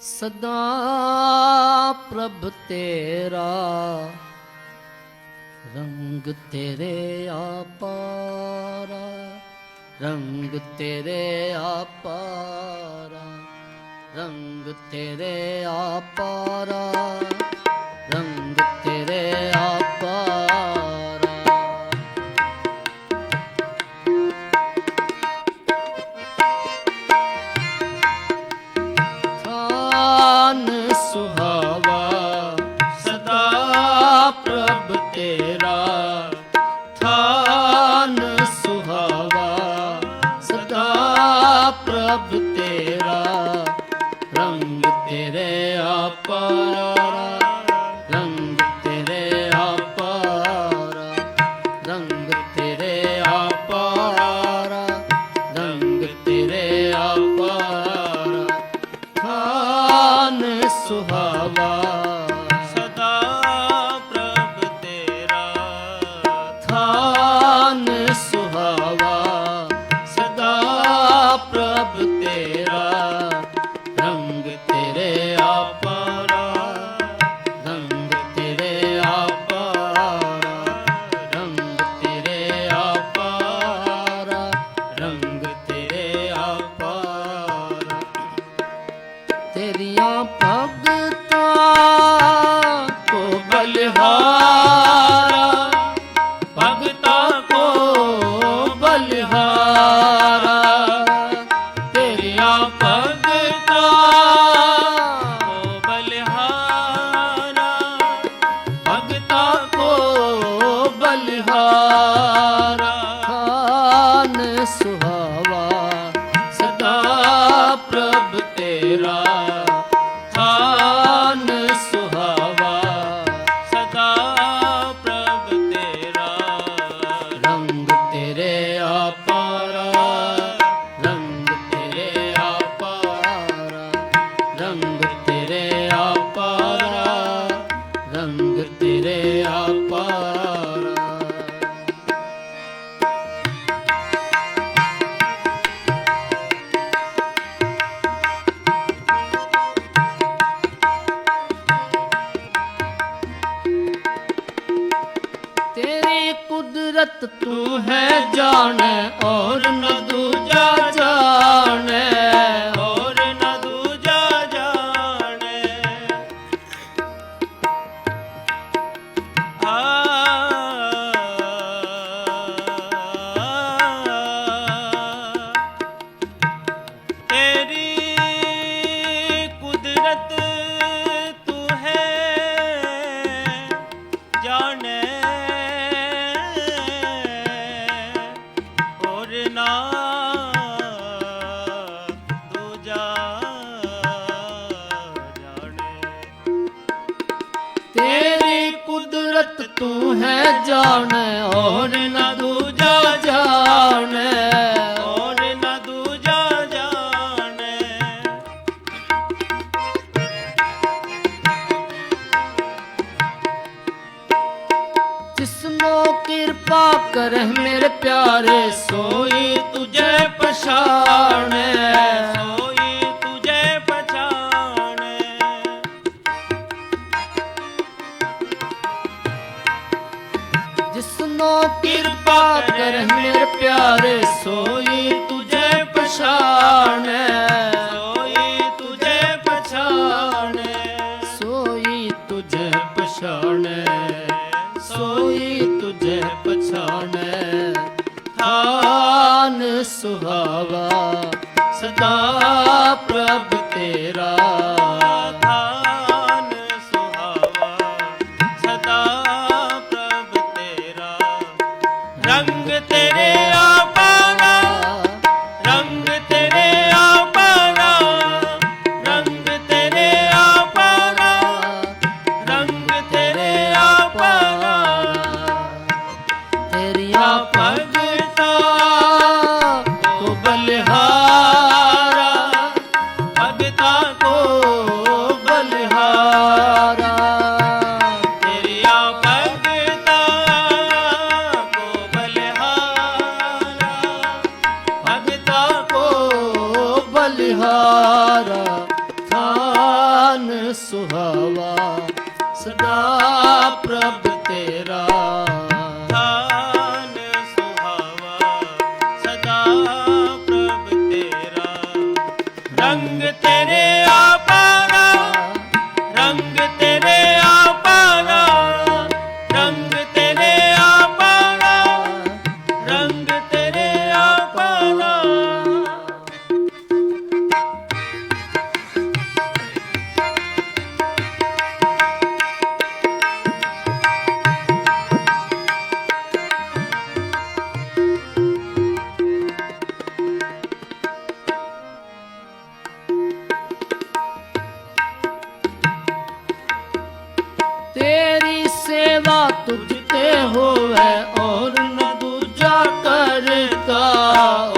ਸਦਾ ਪ੍ਰਭ ਤੇਰਾ ਰੰਗ ਤੇਰੇ ਆਪਾਰਾ ਰੰਗ ਤੇਰੇ ਆਪਾਰਾ ਰੰਗ ਤੇਰੇ ਆਪਾਰਾ ਤੇਰੇ ਆਪਾਰਾ ਰੰਗ ਤੇਰੇ ਆਪਾਰਾ ਰੰਗ ਤੇਰੇ ਆਪਾਰਾ ਰੰਗ ਤੇਰੇ ਆਪਾਰਾ ਖਾਨ ਸੁਹਾਵਾ ਸਦਾ ਪ੍ਰਭ ਤੇਰਾ ਖਾਨ ਸੁਹਾਵਾ ਤੇਰਾ ਖਾਨ ਸੁਹਾਵਾ, ਸਦਾ ਪ੍ਰਭ ਤੇਰਾ। ਰੰਗ ਤੇਰੇ ਆਪਾਰਾ ਰੰਗ ਤੇਰੇ ਆਪਾਰਾ ਰੰਗ ਤੇਰੇ ਆਪਾਰਾ ਰੰਗ ਤੇਰੇ ਆਪਾਰਾ ਹੋਰ ਕਿਰਪਾ ਕਰ ਮੇਰੇ ਪਿਆਰੇ ਸੋਈ ਤੁਝੇ ਪਛਾਣੇ। ਸੋਈ ਤੁਝੇ ਪਛਾਣੇ। ਜਿਸਨੋ ਕਿਰਪਾ ਕਰ ਮੇਰੇ ਪਿਆਰੇ ਸੋਈ ਥਾਨ ਸੁਹਾਵਾ ਸਦਾ ਪ੍ਰਭ ਤੇਰਾ। 아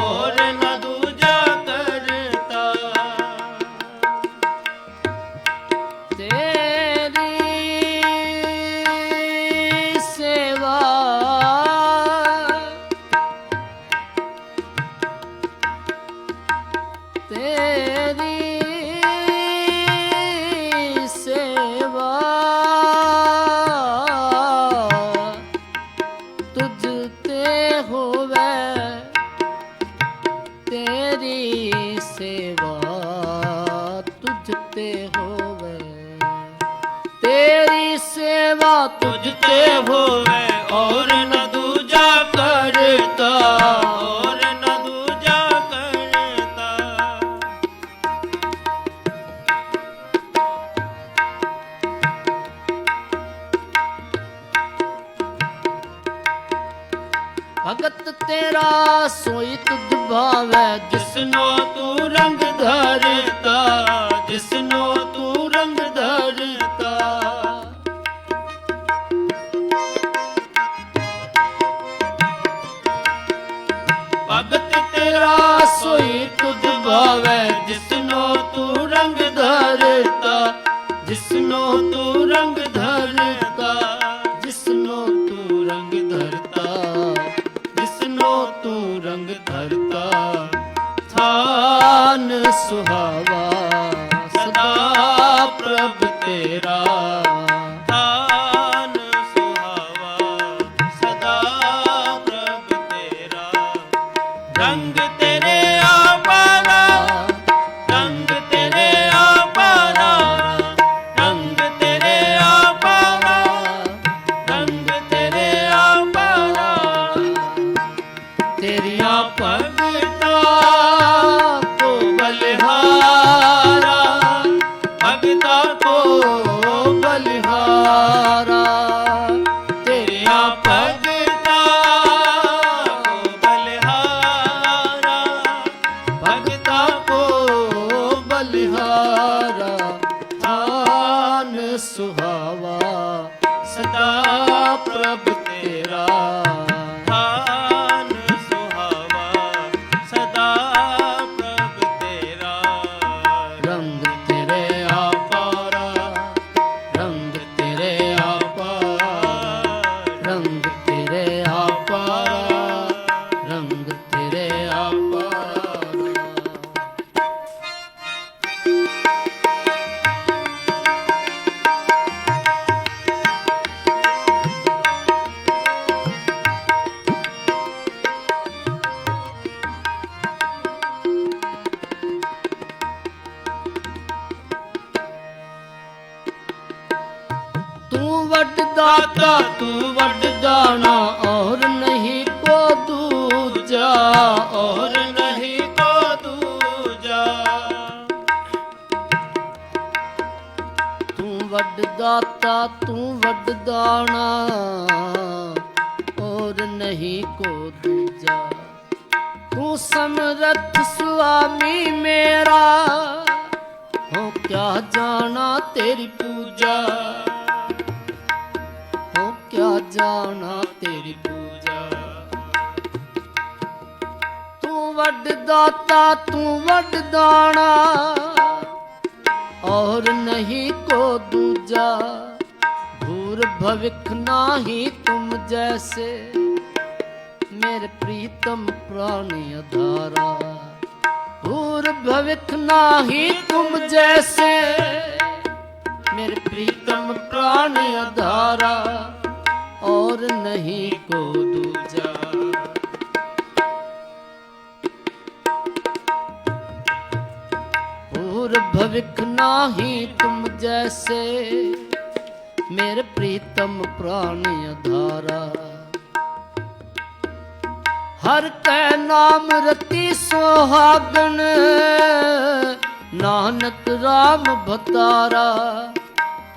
ਥਾਨ ਸੁਹਾਵਾ ਸਦਾ ਪ੍ਰਭ ਤੇਰਾ ਬਲਿਹਾਰਾ ਥਾਨ ਸੁਹਾਵਾ ਸਦਾ ਪ੍ਰਭ ਤੇਰਾ ਤੂੰ ਵੱਡ ਦਾਤਾ, ਤੂੰ ਵੱਡ ਦਾਣਾ, ਔਰ ਨਹੀਂ ਕੋ ਦੂਜਾ, ਔਰ ਨਹੀਂ ਕੋ ਦੂਜਾ। ਤੂੰ ਵੱਡ ਦਾਤਾ, ਤੂੰ ਵੱਡ ਦਾਣਾ, ਔਰ ਨਹੀਂ ਕੋ ਦੂਜਾ। ਤੂੰ ਸਮਰੱਥ ਸੁਆਮੀ ਮੇਰਾ, ਹੋ ਕਿਆ ਜਾਣਾ ਤੇਰੀ ਪੂਜਾ। ਜਾਣਾ ਤੇਰੀ ਪੂਜਾ। ਤੂੰ ਵੱਡ ਦਾਤਾ, ਤੂੰ ਵੱਡ ਦਾਣਾ। ਔਰ ਨਹੀਂ ਕੋ ਦੂਜਾ। ਭੂਰ ਭਵਿਖ ਨਾਹੀ ਤੁਮ ਜੈਸੇ। ਮੇਰੇ ਪ੍ਰੀਤਮ ਪ੍ਰਾਣੀ ਅਧਾਰਾ। ਭੂਰ ਭਵਿਖ ਨਾਹੀ ਤੁਮ ਜੈਸੇ। ਮੇਰੇ ਪ੍ਰੀਤਮ ਪ੍ਰਾਣ ਅਧਾਰਾ। ਔਰ ਨਹੀਂ ਕੋ ਦੂਜਾ ਹੋਰ ਭਵਿਕ ਨਾਹੀ ਤੁਮ ਜੈਸੇ ਮੇਰ ਪ੍ਰੀਤਮ ਪ੍ਰਾਨ ਅਧਾਰਾ ਹਰ ਕੈ ਨਾਮ ਰਤੀ ਸੁਹਾਗਣ ਨਾਨਕ RAM ਬਤਾਰਾ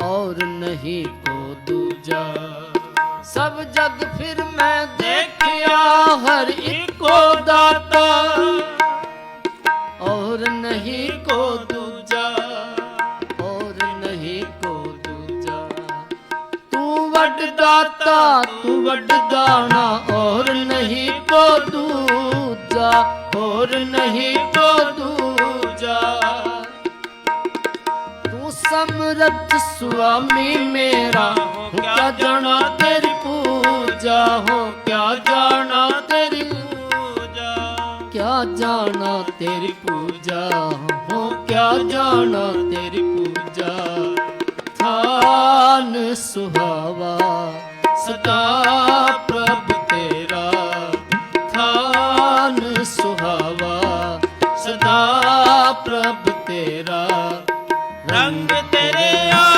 ਔਰ ਨਹੀਂ ਕੋ ਦੂਜਾ ਸਭ ਜਗ ਫਿਰ ਮੈਂ ਦੇਖਿਆ, ਹਰ ਇੱਕੋ ਦਾਤਾ। ਔਰ ਨਹੀਂ ਕੋ ਦੂਜਾ, ਔਰ ਨਹੀਂ ਕੋ ਦੂਜਾ। ਤੂੰ ਵੱਡ ਦਾਤਾ, ਤੂੰ ਵੱਡ ਦਾਣਾ, ਔਰ ਨਹੀਂ ਕੋ ਦੂਜਾ, ਔਰ ਨਹੀਂ ਕੋ ਦੂਜਾ। ਸਮਰਥ ਸੁਆਮੀ ਮੇਰਾ। ਹੋ ਕਿਆ ਜਾਣਾ ਤੇਰੀ ਪੂਜਾ, ਹੋ ਕਿਆ ਜਾਣਾ ਤੇਰੀ ਪੂਜਾ। ਕਿਆ ਜਾਣਾ ਤੇਰੀ ਪੂਜਾ, ਹੋ ਕਿਆ ਜਾਣਾ ਤੇਰੀ ਪੂਜਾ। ਥਾਨ ਸੁਹਾਵਾ, ਸਦਾ ਪ੍ਰਭ ਤੇਰਾ। ਥਾਨ ਸੁਹਾਵਾ, ਸਦਾ ਪ੍ਰਭ ਤੇਰਾ। ਰੰਗ ਤੇਰੇ ਆਪਾਰਾ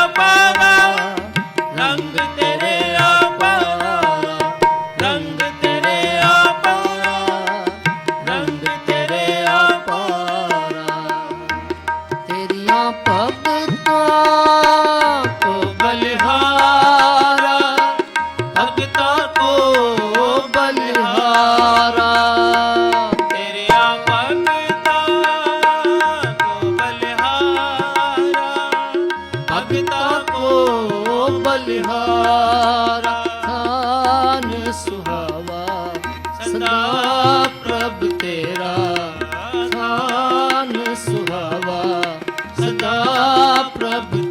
ਪ੍ਰਭ